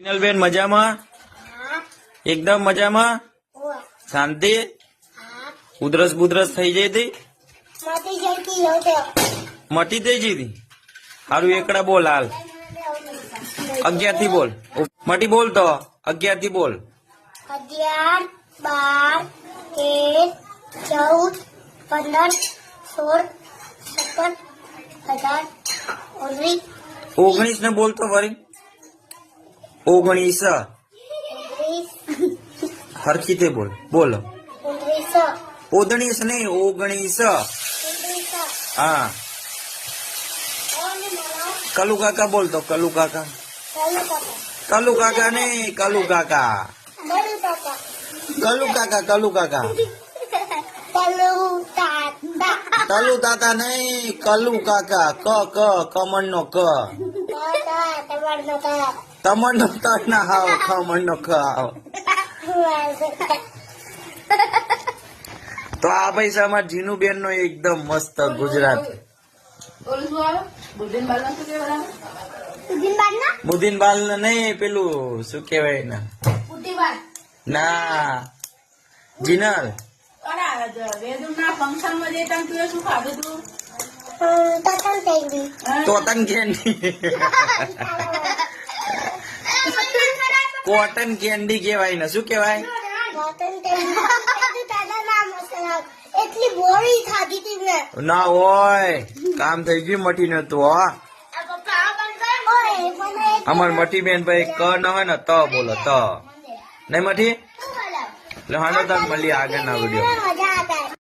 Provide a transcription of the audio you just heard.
કિનલબેન મજામાં? એકદમ મજામાં? શાંતિ? ઉધરસ બુધરસ થઈ જઈ હતી? માટી થઈ જઈ હતી? હારું એકડા બોલ હાલ. અગિયારથી બોલ. મટી બોલ તો અગિયારથી બોલ. અગિયાર બાર તેર ચૌદ પંદર સોળ સત્તર અઢાર ઓગણીસ. ઓગણીસ ને બોલતો ફરી ઓગણીસ ઓગણીસ હરખી તે બોલ બોલો ઓગણીસ ઓગણીસ નહીં ઓગણીસ ઓગણીસ હા કલુ કાકા બોલ તો કલુ કાકા ચાલુ કાકા કલુ કાકા નહીં કલુ કાકા બળુ કાકા કલુ કાકા કલુ કાકા ચાલુ તાતા કલુ તાતા નહીં કલુ કાકા ક ક કમણ નો ક કાકા તમારનો તમણ નો ત ના હાવ ખમણ નો ખ તો આ પૈસામાં જીનુ બેન નો એકદમ મસ્ત ગુજરાત. બુદીન બાલ ને નહીં, પેલું શું કેવાય ને ના, જીનલ. અરે ફંક્શનમાં જઈ તું શું ખાધું તું? તોતન કેન્ડી કોટન કેન્ડી કેવાય ને. શું કેવાય એટલી બોરી ખાધી મેં. ના હોય. કામ થઈ ગયું મટી નતું તો અમાર મટી બેન ભાઈ ક ન હોય ને ત બોલો ત. નહીં મટી? એટલે હાલો તને મળીએ આગળના વીડિયો